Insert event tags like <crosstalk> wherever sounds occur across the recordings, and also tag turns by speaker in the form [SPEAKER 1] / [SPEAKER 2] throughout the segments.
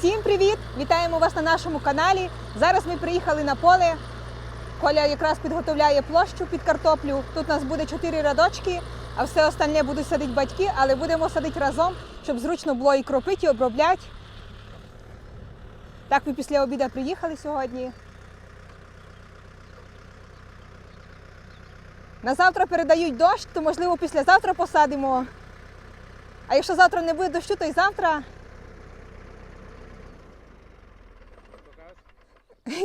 [SPEAKER 1] Всім привіт! Вітаємо вас на нашому каналі. Зараз ми приїхали на поле. Коля якраз підготовляє площу під картоплю. Тут у нас буде чотири рядочки, а все остальне будуть садити батьки, але будемо садити разом, щоб зручно було і кропити, і обробляти. Так, ми після обіду приїхали сьогодні. На завтра передають дощ, то можливо післязавтра посадимо. А якщо завтра не буде дощу, то й завтра.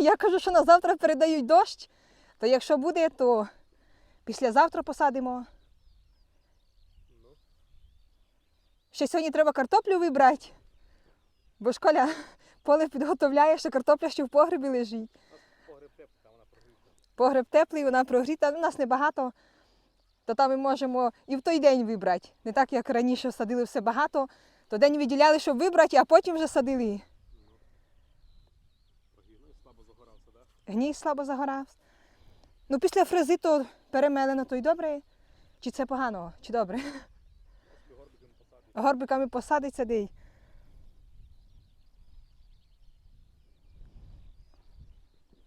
[SPEAKER 1] Я кажу, що на завтра передають дощ, то якщо буде, то післязавтра посадимо. Ще сьогодні треба картоплю вибрати, бо школя поле підготовляє, що картопля ще в погребі лежить. Погреб теплий, вона прогріта, у нас небагато, то там ми можемо і в той день вибрати. Не так, як раніше садили все багато, то день виділяли, щоб вибрати, а потім вже садили. Гній слабо загорав. Ну, після фрези то перемелено, то й добре. Чи це погано, чи добре? Горбиками посадиться де й.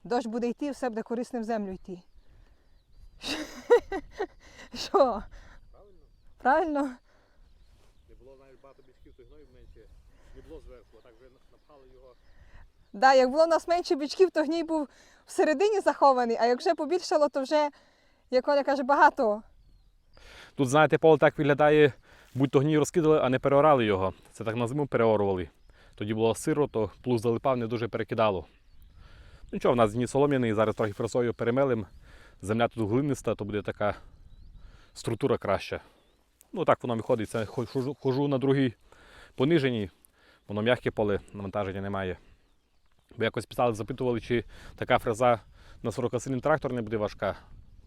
[SPEAKER 1] Дощ буде йти, все буде корисно в землю йти. <laughs> Що? Правильно? Правильно?
[SPEAKER 2] Не було навіть багато бічків, то гною менше. Не було зверху, а так вже напхали його.
[SPEAKER 1] Да, як було у нас менше бічків, то гній був всередині захований, а як вже побільшало, то вже, як Оля каже, багато.
[SPEAKER 2] Тут, знаєте, поле так виглядає, будь-то гній розкидали, а не переорали його. Це так на зиму переорували. Тоді було сиро, то плуг залипав, не дуже перекидало. Ну Нічого, в нас гній солом'яний, зараз трохи фресою перемелим. Земля тут глиниста, то буде така структура краща. Ну так воно виходить. Це хожу на другій пониженій, воно м'яке поле, навантаження немає. Бо якось писали, запитували, чи така фреза на 40-сильний трактор не буде важка.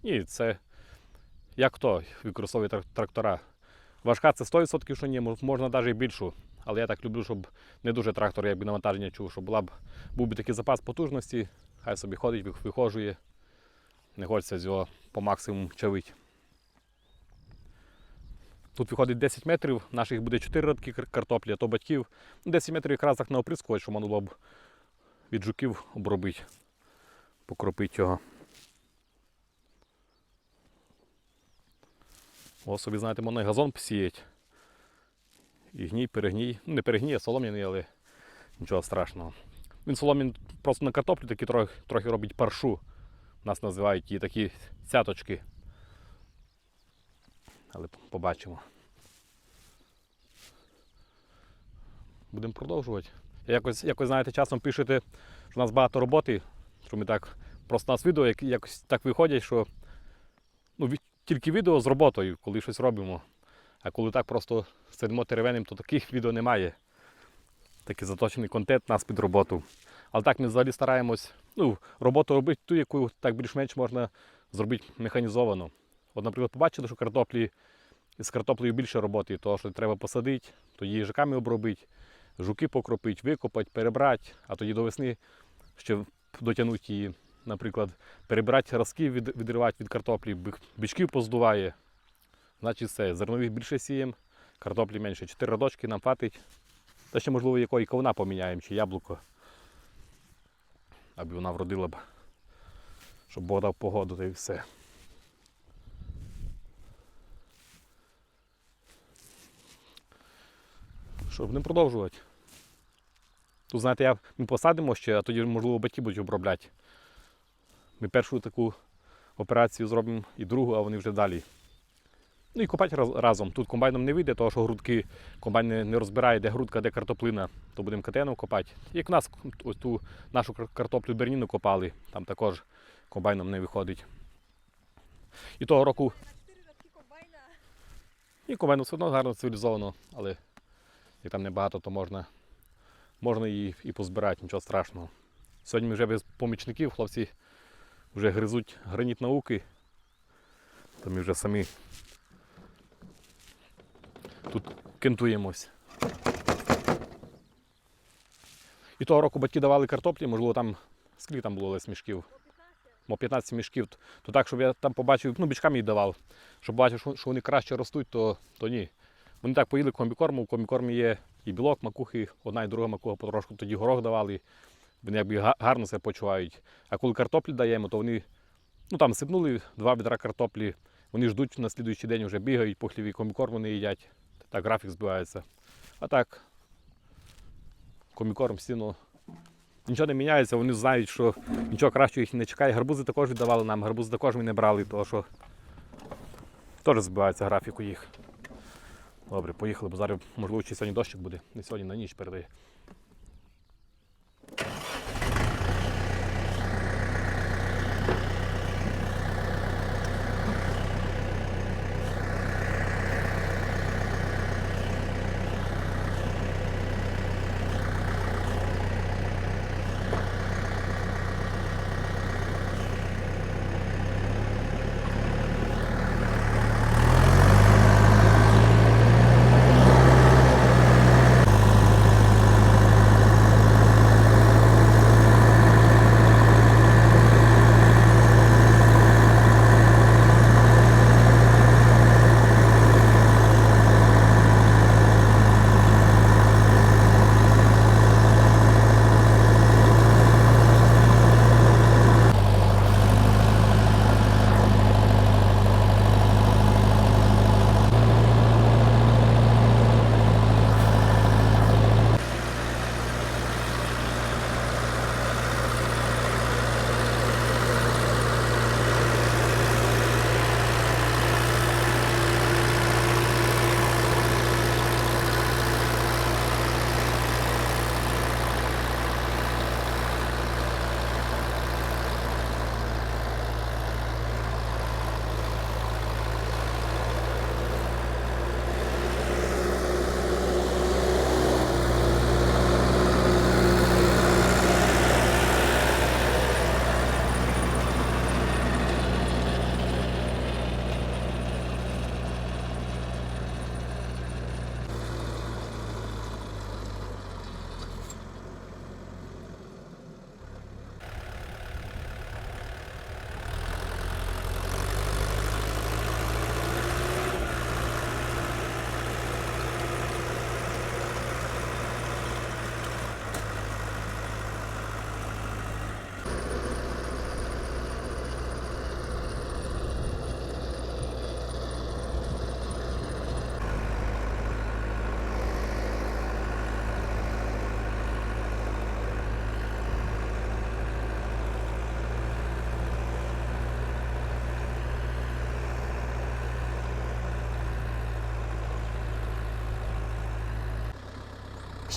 [SPEAKER 2] Ні, це як хто використовує трактора. Важка це 100%, що ні, можна навіть більшу. Але я так люблю, щоб не дуже трактор, якби навантаження чув, щоб була б, був би такий запас потужності, хай собі ходить, вих- вихожує. Не хочеться з його по максимуму чавить. Тут виходить 10 метрів, наших буде 4 рядки кар- картоплі, а то батьків. Ну, 10 метрів якраз так на оприскувач, щоб можна було б від жуків обробити, покропити його. О, собі, знаєте, можна газон посіять. І гній, перегній. Ну, не перегній, а солом'яний, але нічого страшного. Він соломін просто на картоплю такі трохи, трохи робить паршу. Нас називають її такі цяточки. Але побачимо. Будемо продовжувати. Якось, якось знаєте, часом пишете, що у нас багато роботи, що ми так просто нас відео як- якось так виходять, що ну, від- тільки відео з роботою, коли щось робимо. А коли так просто сидимо теревенем, то таких відео немає. Такий заточений контент нас під роботу. Але так ми взагалі стараємось ну, роботу робити ту, яку так більш-менш можна зробити механізовано. От, наприклад, побачили, що картоплі з картоплею більше роботи, того, що треба посадити, тоді їжаками обробити, жуки покропити, викопати, перебрати, а тоді до весни ще дотягнути її, наприклад, перебирати разки, від, відривати від картоплі, бичків поздуває. Значить все, зернових більше сіємо, картоплі менше. Чотири радочки нам хватить. Та ще, можливо, якої ковна поміняємо, чи яблуко. Аби вона вродила б, щоб Бог дав погоду та й все. Що, будемо продовжувати. Тут, знаєте, я, ми посадимо ще, а тоді, можливо, батьки будуть обробляти. Ми першу таку операцію зробимо і другу, а вони вже далі. Ну і копати раз- разом. Тут комбайном не вийде, тому що грудки комбайн не, не розбирає, де грудка, де картоплина, то будемо катеном копати. Як нас ось ту нашу картоплю берніну копали, там також комбайном не виходить. І того року і комбайном все одно гарно цивілізовано, але як там небагато, то можна, можна її і позбирати, нічого страшного. Сьогодні ми вже без помічників, хлопці вже гризуть граніт науки, то ми вже самі тут кентуємось. І того року батьки давали картоплі, можливо, там скільки там було лист мішків? Мо 15 мішків. То так, щоб я там побачив, ну, бічками їх давав. Щоб бачив, що вони краще ростуть, то, то ні. Вони так поїли комбікорму, в комбікормі є і білок, макухи, одна і друга макуха потрошку тоді горох давали. Вони якби гарно себе почувають. А коли картоплі даємо, то вони ну, там сипнули два відра картоплі, вони ждуть на слідуючий день вже бігають, по хліві комбікорм вони їдять. Так графік збивається. А так, комбікорм стіну. Нічого не міняється, вони знають, що нічого кращого їх не чекає. Гарбузи також віддавали нам, гарбузи також ми не брали, тому що теж збивається графік у їх. Добре, поїхали, бо зараз, можливо, чи сьогодні дощик буде. Не сьогодні на ніч передає.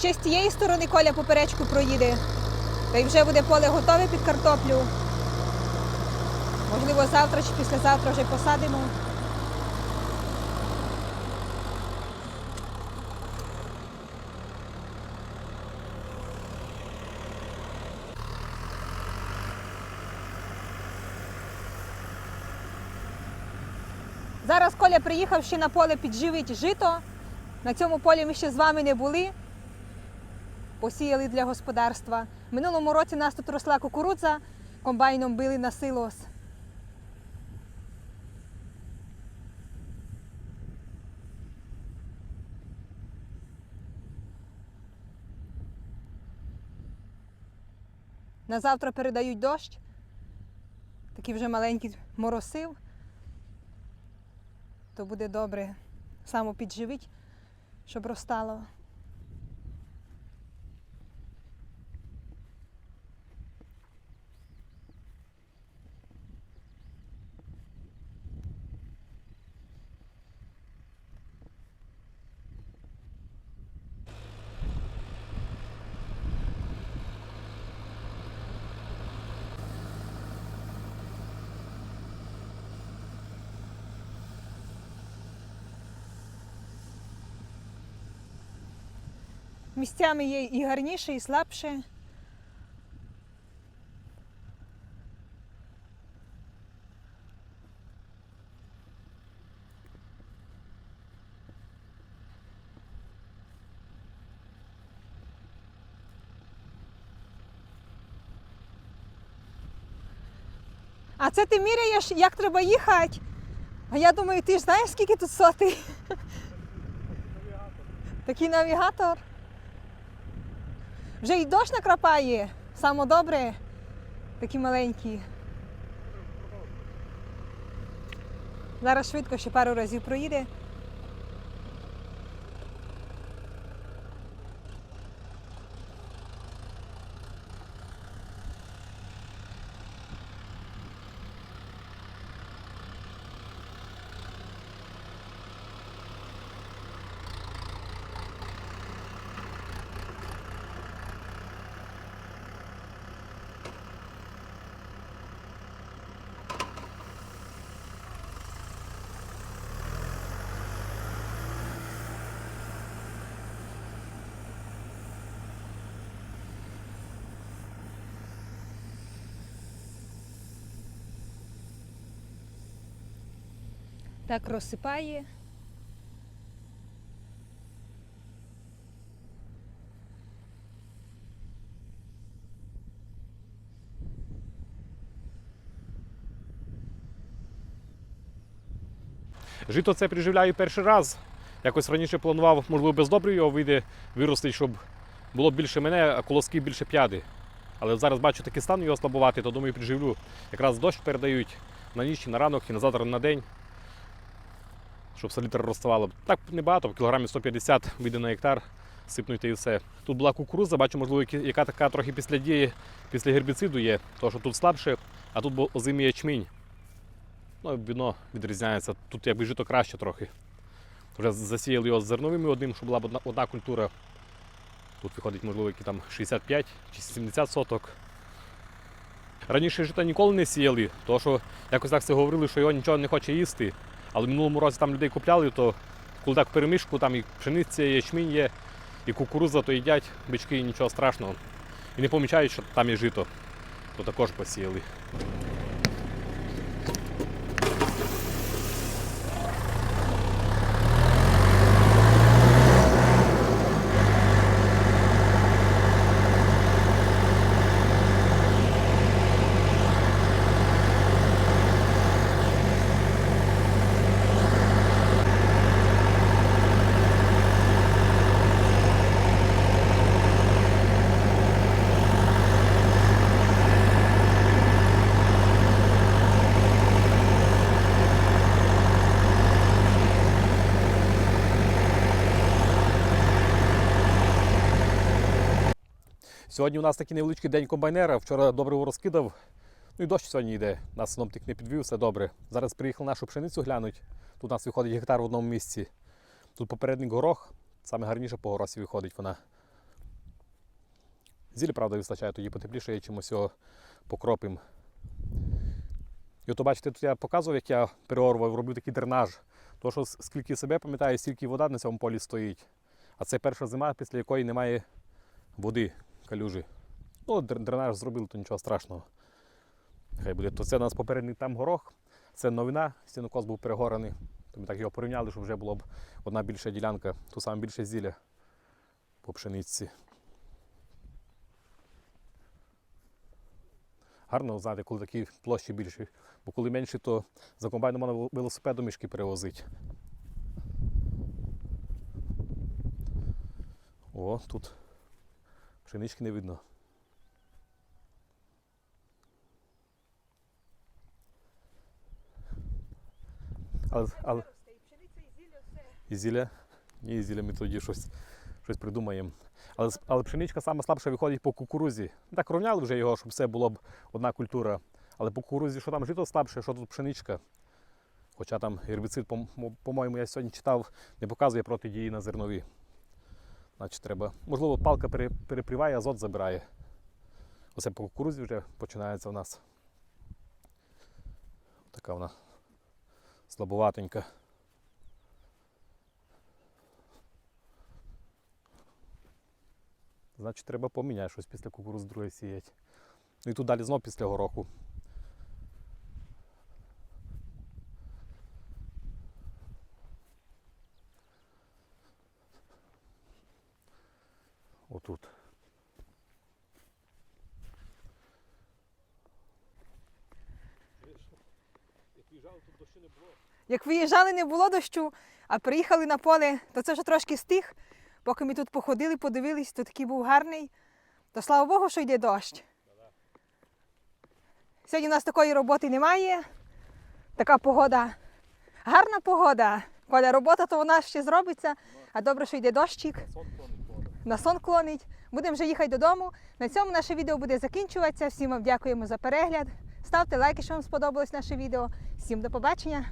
[SPEAKER 1] Ще з тієї сторони коля поперечку проїде. Та й вже буде поле готове під картоплю. Можливо, завтра чи післязавтра вже посадимо. Зараз Коля приїхав ще на поле підживить жито. На цьому полі ми ще з вами не були. Посіяли для господарства. Минулому році нас тут росла кукурудза, комбайном били на силос. На завтра передають дощ. Такий вже маленький моросив. То буде добре само підживить, щоб розтало. Місцями є і гарніше, і слабше. А це ти міряєш, як треба їхати? А я думаю, ти ж знаєш, скільки тут сотий? Такий навігатор. Вже й дощ накрапає. Само добре. Такі маленькі. Зараз швидко ще пару разів проїде. Так розсипає.
[SPEAKER 2] Жито це приживляю перший раз. Якось раніше планував, можливо, без добрив його вийде вирости, щоб було більше мене, а колоски більше п'яди. Але зараз бачу такий стан його слабувати, то думаю, приживлю. Якраз дощ передають на ніч, на ранок і на завтра на день. Щоб селітр розставало. Так небагато, кілограмів 150 вийде на гектар, сипнути і все. Тут була кукуруза, бачу, можливо, яка така трохи після дії, після гербіциду є, тому що тут слабше, а тут був озимий ячмінь. Ну, віно відрізняється. Тут якби жито краще трохи. Вже засіяли його з зерновими одним, щоб була б одна, одна культура. Тут виходить, можливо, які там 65 чи 70 соток. Раніше жита ніколи не сіяли, тому що якось так все говорили, що його нічого не хоче їсти. Але в минулому році там людей купляли, то коли так перемішку, там і пшениця, і ячмінь є, і кукуруза, то їдять бички, і нічого страшного. І не помічають, що там є жито, то також посіяли. Сьогодні у нас такий невеличкий день комбайнера. Вчора добре його розкидав. Ну і дощ сьогодні йде. Нас синоптик не підвів, все добре. Зараз приїхав нашу пшеницю глянуть. Тут у нас виходить гектар в одному місці. Тут попередник горох, саме гарніше по горосі виходить вона. Зілі, правда, вистачає, тоді потепліше, чимось його покропим. І от бачите, тут я показував, як я переорвав, робив такий дренаж. То, що скільки себе пам'ятаю, стільки вода на цьому полі стоїть. А це перша зима, після якої немає води калюжі. Ну, дренаж зробили, то нічого страшного. Хай буде. То це у нас попередник там горох, це новина, стінокос був перегорений. То ми так його порівняли, щоб вже було б одна більша ділянка, ту саме більше зілля по пшениці. Гарно знати, коли такі площі більші. Бо коли менші, то за комбайном можна велосипедом мішки перевозити. О, тут пшенички не видно. Але, але... І зілля? Ні, зілля ми тоді щось, щось придумаємо. Але, але пшеничка саме слабше виходить по кукурузі. Так рівняли вже його, щоб все було б одна культура. Але по кукурузі, що там жито слабше, що тут пшеничка. Хоча там гербіцид, по- мо- по-моєму, я сьогодні читав, не показує протидії на зернові. Значить, треба. Можливо, палка перепріває, азот забирає. Оце по кукурузі вже починається у нас. Така вона слабоватенька. Значить, треба поміняти щось після кукурузи друге сіяти. Ну і тут далі знов після гороху. Отут.
[SPEAKER 1] Як виїжджали, не було дощу, а приїхали на поле, то це вже трошки стих. Поки ми тут походили, подивились, то такий був гарний. То слава Богу, що йде дощ. Сьогодні у нас такої роботи немає. Така погода. Гарна погода. Коля, робота то вона ще зробиться, а добре, що йде дощик. На сон клонить. Будемо вже їхати додому. На цьому наше відео буде закінчуватися. Всім вам дякуємо за перегляд. Ставте лайки, що вам сподобалось наше відео. Всім до побачення.